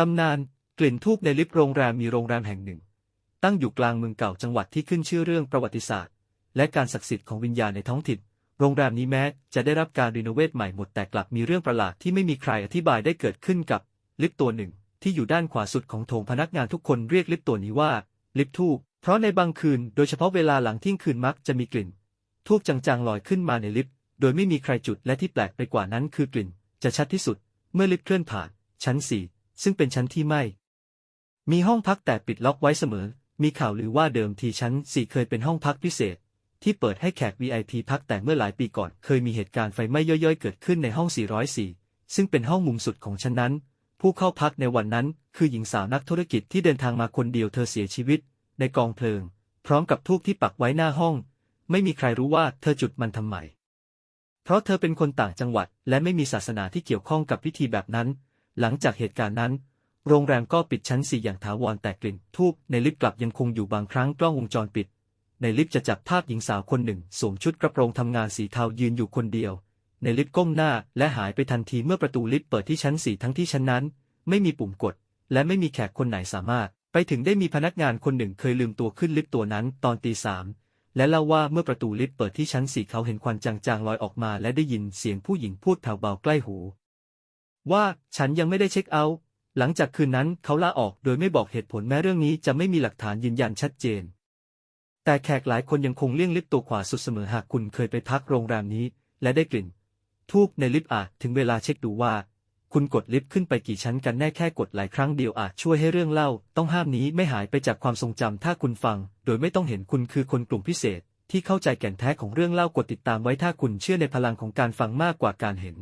ตำนานกลิ่นทูบในลิฟต์โรงแรมมีโรงแรมแห่งหนึ่ง ตั้งอยู่กลางเมืองเก่าจังหวัดที่ขึ้นชื่อเรื่องประวัติศาสตร์ และการศักดิ์สิทธิ์ของวิญญาณในท้องถิ่น โรงแรมนี้แม้จะได้รับการรีโนเวทใหม่หมดแต่กลับมีเรื่องประหลาดที่ไม่มีใครอธิบายได้เกิดขึ้นกับลิฟต์ตัวหนึ่ง ที่อยู่ด้านขวาสุดของโถงพนักงานทุกคนเรียกลิฟต์ตัวนี้ว่าลิฟต์ทูบเพราะในบางคืนโดยเฉพาะเวลาหลังเที่ยงคืนมักจะมีกลิ่นทูบจางๆลอยขึ้นมาในลิฟต์โดยไม่มีใครจุดและที่แปลกไปกว่านั้นคือกลิ่น จะชัดที่สุด เมื่อลิฟต์เคลื่อนผ่าน ชั้น4 ซึ่งเป็นชั้นที่ไม่ มีห้องพักแต่ปิดล็อกไว้เสมอ มีข่าวลือว่าเดิมทีชั้น4เคยเป็นห้องพักพิเศษ ที่เปิดให้แขก VIP พักแต่เมื่อหลายปีก่อน เคยมีเหตุการณ์ไฟไหม้ย่อยๆ เกิดขึ้นในห้อง 404 ซึ่งเป็นห้องมุมสุดของชั้นนั้น ผู้เข้าพักในวันนั้น คือหญิงสาวนักธุรกิจที่เดินทางมาคนเดียวเธอเสียชีวิต ในกองเพลิง พร้อมกับทูบที่ปักไว้หน้าห้อง ไม่มีใครรู้ว่าเธอจุดมันทำไมเพราะเธอเป็นคนต่างจังหวัด และไม่มีศาสนาที่เกี่ยวข้องกับพิธีแบบนั้น หลังจากเหตุการณ์นั้น โรงแรมก็ปิดชั้นสี่อย่างถาวรแต่กลิ่นทูบในลิฟต์กลับยังคงอยู่บางครั้งกล้องวงจรปิด ในลิฟต์จะจับภาพหญิงสาวคนหนึ่งสวมชุดกระโปรงทำงานสีเทายืนอยู่คนเดียว ในลิฟต์ก้มหน้าและหายไปทันทีเมื่อประตูลิฟต์เปิดที่ชั้นสี่ทั้งที่ชั้นนั้น ไม่มีปุ่มกด และไม่มีแขกคนไหนสามารถ ไปถึงได้มีพนักงานคนหนึ่งเคยลืมตัวขึ้นลิฟต์ตัวนั้นตอนตีสามและเล่าว่าเมื่อประตูลิฟต์เปิดที่ชั้นสี่เขาเห็นควันจางๆลอยออกมา และได้ยินเสียงผู้หญิงพูดแผ่วเบาใกล้หู ว่าฉันยังไม่ได้เช็คเอาท์หลังจากคืนนั้นเขาลาออกโดยไม่บอกเหตุผลแม้เรื่องนี้จะไม่มีหลักฐานยืนยันชัดเจน แต่แขกหลายคนยังคงเลี่ยงลิฟต์ตัวขวาสุดเสมอหากคุณเคยไปพักโรงแรมนี้ และได้กลิ่น ทูบในลิฟต์อาจถึงเวลาเช็คดูว่า คุณกดลิฟต์ขึ้นไปกี่ชั้นกันแน่แค่กดหลายครั้งเดียวอาจช่วยให้เรื่องเล่า ต้องห้ามนี้ไม่หายไปจากความทรงจำถ้าคุณฟัง โดยไม่ต้องเห็นคุณคือคนกลุ่มพิเศษ ที่เข้าใจแก่นแท้ของเรื่องเล่ากดติดตามไว้ถ้าคุณเชื่อในพลังของการฟังมากกว่าการเห็น